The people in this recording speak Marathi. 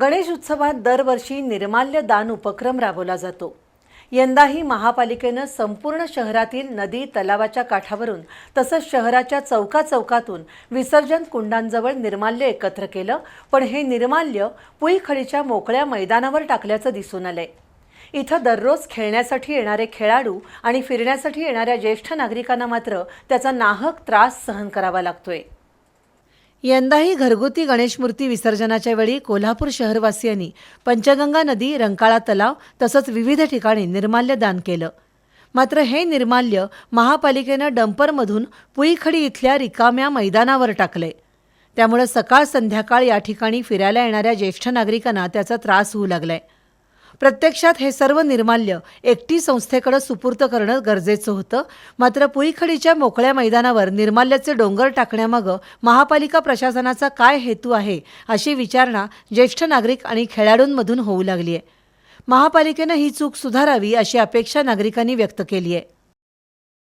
गणेश उत्सवात दरवर्षी निर्माल्य दान उपक्रम राबवला जातो. यंदाही महापालिकेनं संपूर्ण शहरातील नदी तलावाच्या काठावरून तसंच शहराच्या चौका चौकातून विसर्जन कुंडांजवळ निर्माल्य एकत्र केलं पण हे निर्माल्य पुईखडीच्या मोकळ्या मैदानावर टाकल्याचं दिसून आलंय. इथं दररोज खेळण्यासाठी येणारे खेळाडू आणि फिरण्यासाठी येणाऱ्या ज्येष्ठ नागरिकांना मात्र त्याचा नाहक त्रास सहन करावा लागतोय. यंदाही घरगुती गणेशमूर्ती विसर्जनाच्या वेळी कोल्हापूर शहरवासियांनी पंचगंगा नदी रंकाळा तलाव तसंच विविध ठिकाणी निर्माल्य दान केलं. मात्र हे निर्माल्य महापालिकेनं डंपरमधून पुईखडी इथल्या रिकाम्या मैदानावर टाकले त्यामुळे सकाळ संध्याकाळ या ठिकाणी फिरायला येणाऱ्या ज्येष्ठ नागरिकांना त्याचा त्रास होऊ लागलाय. प्रत्यक्षात हे सर्व निर्माल्य एकटी संस्थेकडे सुपूर्त करणं गरजेचं होतं. मात्र पुईखडीच्या मोकळ्या मैदानावर निर्माल्याचे डोंगर टाकण्यामागं महापालिका प्रशासनाचा काय हेतू आहे अशी विचारणा ज्येष्ठ नागरिक आणि खेळाडूंमधून होऊ लागली आहे महापालिकेनं ही चूक सुधारावी अशी अपेक्षा नागरिकांनी व्यक्त केली आहे